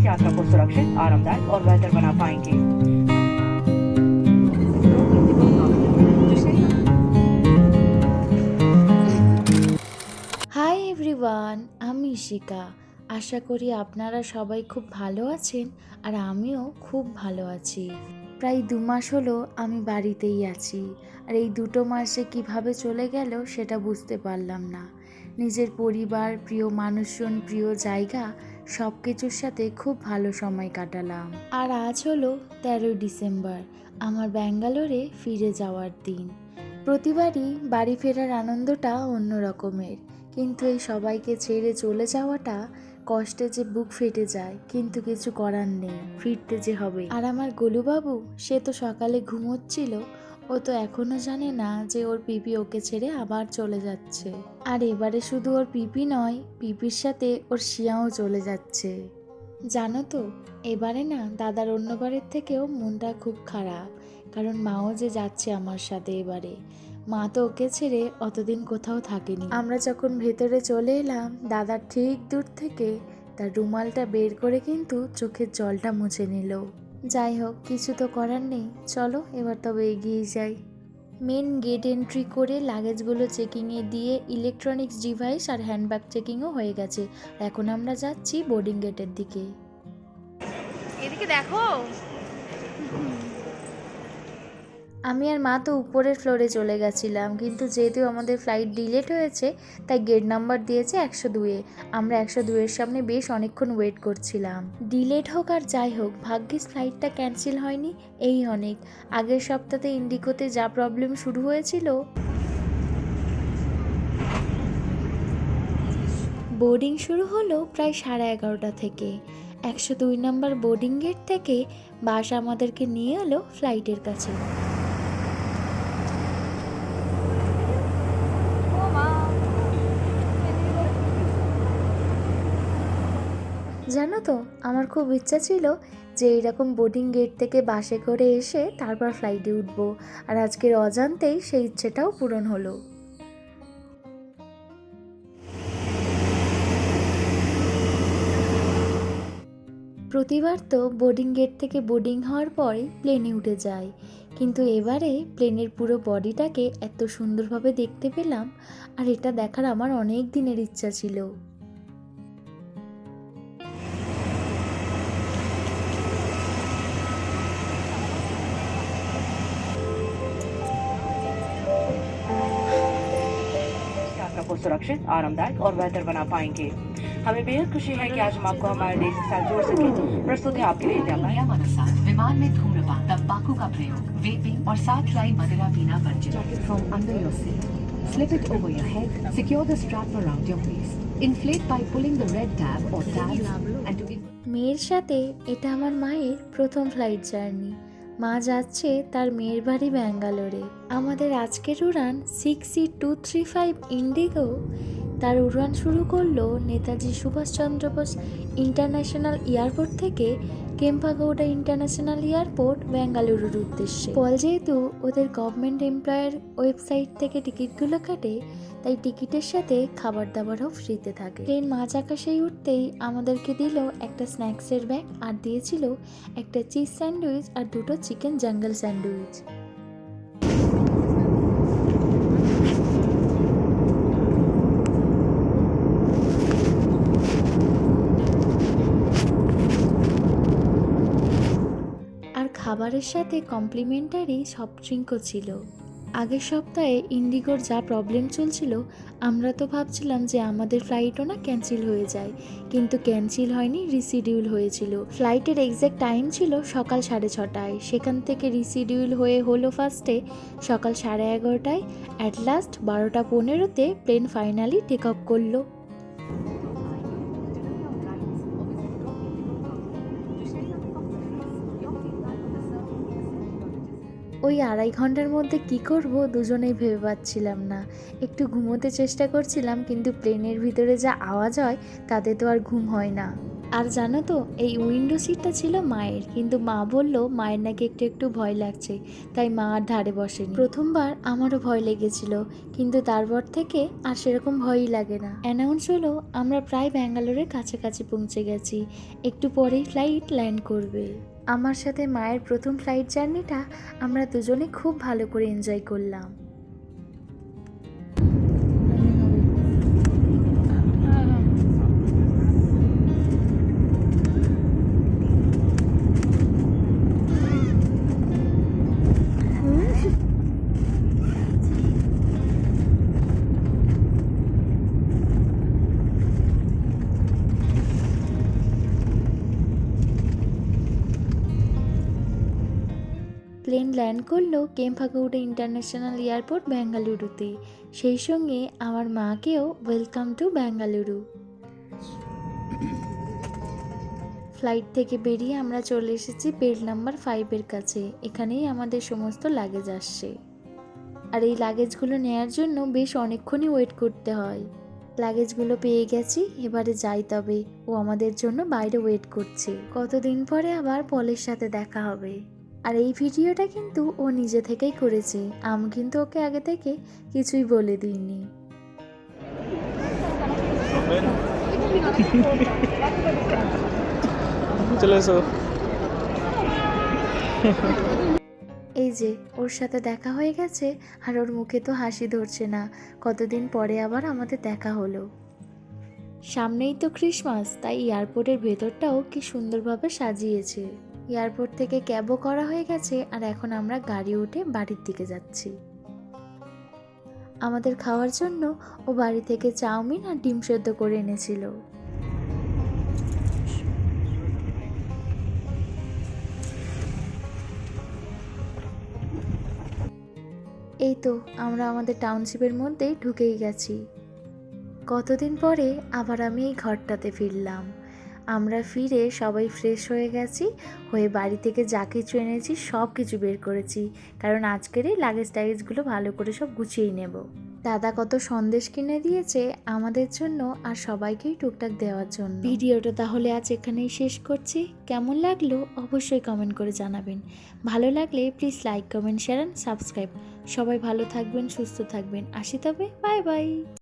यात्रा को सुरक्षित आरामदायक और बेहतर बना पाएंगे হাই এভরিওয়ান আমি ইশিকা আশা করি আপনারা সবাই খুব ভালো আছেন আর আমিও খুব ভালো আছি প্রায় দু মাস হলো আমি বাড়িতেই আছি আর এই দুটো মাসে কিভাবে চলে গেল সেটা বুঝতে পারলাম না নিজের পরিবার প্রিয় মানুষজন প্রিয় জায়গা সব কিছুর সাথে খুব ভালো সময় কাটালাম। আর আজ হলো তেরোই ডিসেম্বর, আমার ব্যাঙ্গালোরে ফিরে যাওয়ার দিন। প্রতিবারই বাড়ি ফেরার আনন্দটা অন্য রকমের কিন্তু এই সবাইকে ছেড়ে চলে যাওয়াটা কষ্টে যে বুক ফেটে যায়, কিন্তু কিছু করার নেই, ফিরতে যে হবে। আর আমার গোলুবাবু, সে তো সকালে ঘুমোচ্ছিল ও তো এখনও জানে না যে ওর পিপি ওকে ছেড়ে আবার চলে যাচ্ছে। আর এবারে শুধু ওর পিপি নয়, পিপির সাথে ওর শিয়াও চলে যাচ্ছে। জানো তো, এবারে না দাদার অন্যবারের থেকেও মনটা খুব খারাপ। কারণ মাও যে যাচ্ছে আমার সাথে এবারে। মা তো ওকে ছেড়ে অতদিন কোথাও থাকেনি। আমরা যখন ভেতরে চলে এলাম দাদার ঠিক দূর থেকে তার রুমালটা বের করে কিন্তু চোখের জলটা মুছে নিল। যাই হোক কিছু তো করার নেই। চলো, এবার তবে এগিয়ে যাই। মেন গেট এন্ট্রি করে লাগেজগুলো চেকিংয়ে দিয়ে ইলেকট্রনিক্স ডিভাইস আর হ্যান্ডব্যাগ চেকিংও হয়ে গেছে। এখন আমরা যাচ্ছি বোর্ডিং গেটের দিকে। এদিকে দেখো। আমি আর মা তো উপরের ফ্লোরে চলে গেছিলাম, কিন্তু যেহেতু আমাদের ফ্লাইট ডিলেট হয়েছে, তাই গেট নাম্বার দিয়েছে একশো দুয়ে আমরা একশো দুয়ের সামনে বেশ অনেকক্ষণ ওয়েট করছিলাম। ডিলেট হোক আর যাই হোক, ভাগ্যিস ফ্লাইটটা ক্যান্সেল হয়নি, এই অনেক। আগের সপ্তাহে ইন্ডিগোতে যা প্রবলেম শুরু হয়েছিল। বোর্ডিং শুরু হলো প্রায় সাড়ে এগারোটা থেকে। একশো দুই নম্বর বোর্ডিং গেট থেকে বাস আমাদেরকে নিয়ে এলো ফ্লাইটের কাছে। জানো তো, আমার খুব ইচ্ছা ছিল যে এইরকম বোর্ডিং গেট থেকে বাসে করে এসে তারপর ফ্লাইটে উঠবো। আর আজকের অজান্তেই সেই ইচ্ছেটাও পূরণ হলো। প্রতিবার তো বোর্ডিং গেট থেকে বোর্ডিং হওয়ার পরে প্লেনে উঠে যায় কিন্তু এবারে প্লেনের পুরো বডিটাকে এত সুন্দরভাবে দেখতে পেলাম, আর এটা দেখার আমার অনেক দিনের ইচ্ছা ছিল। को सुरक्षित आरामदायक और बेहतर बना पाएंगे हमें बेहद खुशी है कि आज हम आपको हमारे देश के साथ जोड़ सके प्रस्तुत है आपके लिए इंडिया का नियमानुसार विमान में धूम्रपान तंबाकू का प्रयोग वेपिंग और साथ लाई मदिरा पीना वर्जित jacket from under your seat slip it over your head secure the strap around your waist inflate by pulling the red tab or tabs and to in- মেয়ের সাথে এটা আমার মায়ের প্রথম ফ্লাইট জার্নি মা যাচ্ছে তার মেয়ের বাড়ি ব্যাঙ্গালোরে। আমাদের আজকের উড়ান six C two three five IndiGo তার উড়ান শুরু করল নেতাজি সুভাষচন্দ্র বোস ইন্টারন্যাশনাল এয়ারপোর্ট থেকে কেম্পাগৌড়া ইন্টারন্যাশনাল এয়ারপোর্ট, বেঙ্গালুরুর উদ্দেশ্যে। পল যেহেতু ওদের গভর্নমেন্ট এমপ্লয়ের ওয়েবসাইট থেকে টিকিটগুলো কাটে, তাই টিকিটের সাথে খাবার দাবারও ফ্রিতে থাকে। ট্রেন মাঝ আকাশেই উঠতেই আমাদেরকে দিল একটা স্ন্যাক্সের ব্যাগ আর দিয়েছিল একটা চিজ স্যান্ডউইচ আর দুটো চিকেন জাঙ্গল স্যান্ডউইচ আর খাবারের সাথে কমপ্লিমেন্টারি সফট ড্রিঙ্কও ছিল। আগের সপ্তাহে ইন্ডিগোর যা প্রবলেম চলছিল, আমরা তো ভাবছিলাম যে আমাদের ফ্লাইটও না ক্যান্সেল হয়ে যায়, কিন্তু ক্যান্সেল হয়নি, রিসিডিউল হয়েছিল। ফ্লাইটের এক্স্যাক্ট টাইম ছিল সকাল সাড়ে ছটায়। সেখান থেকে রিসিডিউল হয়ে হলো ফার্স্টে সকাল সাড়ে এগারোটায়। অ্যাট লাস্ট বারোটা পনেরোতে প্লেন ফাইনালি টেক অফ করল। ওই আড়াই ঘণ্টার মধ্যে কি করব দুজনেই ভেবে পাচ্ছিলাম না। একটু ঘুমোতে চেষ্টা করছিলাম, কিন্তু প্লেনের ভিতরে যা আওয়াজ হয়, তাতে তো আর ঘুম হয় না। আর জানো তো, এই উইন্ডো সিটটা ছিল মায়ের, কিন্তু মা বলল মায়ের নাকি একটু একটু ভয় লাগছে, তাই মা আর ধারে বসেনি। প্রথমবার আমারও ভয় লেগেছিল, কিন্তু তারপর থেকে আর সেরকম ভয়ই লাগে না। অ্যানাউন্স হলো, আমরা প্রায় ব্যাঙ্গালোরের কাছাকাছি পৌঁছে গেছি, একটু পরেই ফ্লাইট ল্যান্ড করবে। আমার সাথে মায়ের প্রথম ফ্লাইট জার্নিটা আমরা দুজনে খুব ভালো করে এনজয় করলাম। প্লেন ল্যান্ড করল কেম্পাগৌড়া ইন্টারন্যাশনাল এয়ারপোর্ট বেঙ্গালুরুতে সেই সঙ্গে আমার মাকেও ওয়েলকাম টু বেঙ্গালুরু ফ্লাইট থেকে বেরিয়ে আমরা চলে এসেছি বেড নাম্বার ফাইভের কাছে। এখানেই আমাদের সমস্ত লাগেজ আসছে। আর এই লাগেজগুলো নেয়ার জন্য বেশ অনেকক্ষণই ওয়েট করতে হয়। লাগেজগুলো পেয়ে গেছি, এবারে যাই তবে। ও আমাদের জন্য বাইরে ওয়েট করছে। কতদিন পরে আবার পলের সাথে দেখা হবে। আর এই ভিডিওটা কিন্তু ও নিজে থেকেই করেছে। আমি কিন্তু ওকে আগে থেকে কিছুই বলে দিইনি। চলে এসো। এই যে ওর সাথে দেখা হয়ে গেছে আর ওর মুখে তো হাসি ধরছে না। কতদিন পরে আবার আমাদের দেখা হলো। সামনেই তো ক্রিসমাস তাই এয়ারপোর্টের ভেতরটাও কি সুন্দরভাবে সাজিয়েছে। এয়ারপোর্ট থেকে ক্যাবও করা হয়ে গেছে আর এখন আমরা গাড়ি উঠে বাড়ির দিকে যাচ্ছি। আমাদের খাওয়ার জন্য ও বাড়ি থেকে চাউমিন আর ডিম সেদ্ধ করে এনেছিল। এই তো, আমরা আমাদের টাউনশিপের মধ্যেই ঢুকেই গেছি। কতদিন পরে আবার আমি এই ঘরটাতে ফিরলাম। আমরা ফিরে সবাই ফ্রেশ হয়ে গেছি, হয়ে বাড়ি থেকে যা কিছু এনেছি সব কিছু বের করেছি। কারণ আজকের এই লাগেজ টাগেজগুলো ভালো করে সব গুছিয়ে নেব। দাদা কত সন্দেশ কিনে দিয়েছে আমাদের জন্য আর সবাইকেই টুকটাক দেওয়ার জন্য। ভিডিওটা তাহলে আজ এখানেই শেষ করছি। কেমন লাগল অবশ্যই কমেন্ট করে জানাবেন। ভালো লাগলে please like comment share and subscribe সবাই ভালো থাকবেন, সুস্থ থাকবেন। আসি তবে বাই বাই